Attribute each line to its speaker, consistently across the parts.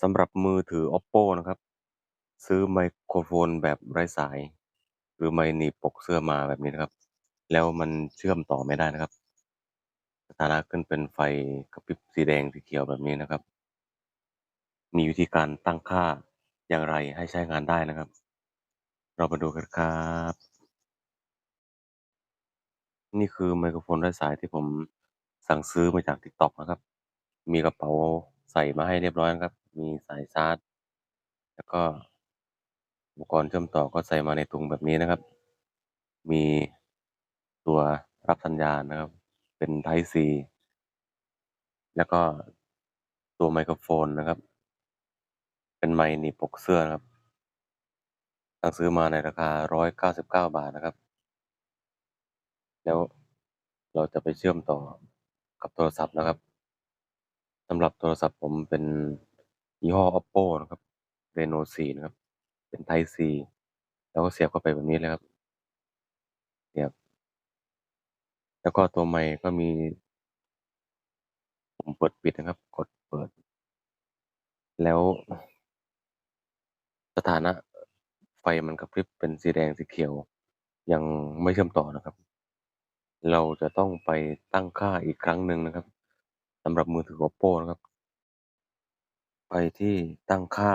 Speaker 1: สำหรับมือถือ Oppo นะครับ ซื้อไมโครโฟนแบบไร้สาย หรือไมค์หนีบปกเสื้อมาแบบนี้นะครับ แล้วมันเชื่อมต่อไม่ได้นะครับ สถานะขึ้นเป็นไฟกระพริบสีแดงสีเขียวแบบนี้นะครับ มีวิธีการตั้งค่าอย่างไรให้ใช้งานได้นะครับ เรามาดูกันครับ นี่คือไมโครโฟนไร้สายที่ผมสั่งซื้อมาจาก TikTok นะครับ มีกระเป๋าใส่มาให้เรียบร้อยนะครับ มีสายชาร์จ แล้วก็อุปกรณ์เชื่อมต่อก็ใส่มาในถุงแบบนี้นะครับ มีตัวรับสัญญาณนะครับ เป็น Type C แล้วก็ตัวไมโครโฟนนะครับ เป็นไมค์หนีบปกเสื้อนะครับสั่งซื้อมาในราคา 199 บาทนะครับ แล้วเราจะไปเชื่อมต่อกับโทรศัพท์นะครับสำหรับโทรศัพท์ผมเป็น ยี่ห้อ Oppo นะครับ Reno 4 นะครับ เป็น Type C แล้วก็เสียบเข้าไปแบบนี้เลยครับ เสียบ แล้วก็ตัวไมค์ก็มีปุ่มเปิดปิดนะครับ กดเปิด แล้วสถานะไฟมันกระพริบเป็นสีแดงสีเขียว ยังไม่เชื่อมต่อนะครับ เราจะต้องไปตั้งค่าอีกครั้งหนึ่งนะครับสำหรับมือถือ Oppo นะครับ ไปที่ตั้งค่า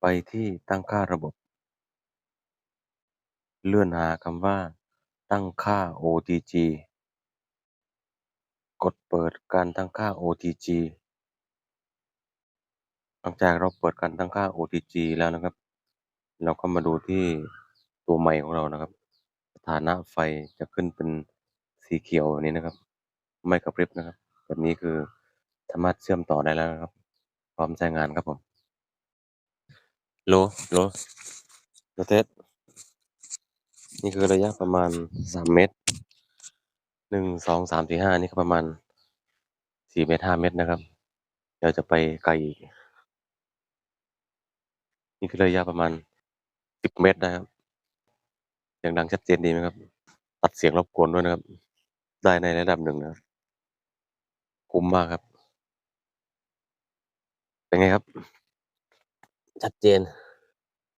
Speaker 1: ไปที่ตั้งค่าระบบ เลื่อนหาคำว่า ตั้งค่า OTG กดเปิดการตั้งค่า OTG หลังจากเราเปิดการตั้งค่า OTG แล้วนะครับ เราก็มาดูที่ตัวไมค์ของเรานะครับ สถานะไฟจะขึ้นเป็นสีเขียวแบบนี้นะครับ ไม่กระพริบนะครับ แบบนี้คือามารถเชื่อมต่อได้แล้วครับ พร้อมใช้งานครับผมโลโลโลเทสนี่คือระยะประมาณสามเมตรหนึ่งสองสามสี่ห้านี่ก็ประมาณสี่เมตรห้าเมตรนะครับ เดี๋ยวจะไปไกลอีก นี่คือระยะประมาณสิบเมตรนะครับเสียงดังชัดเจนดีไหมครับ ตัดเสียงรบกวนด้วยนะครับ ได้ในระดับหนึ่งนะครับ คุ้มมากครับ เป็นไงครับ ชัดเจน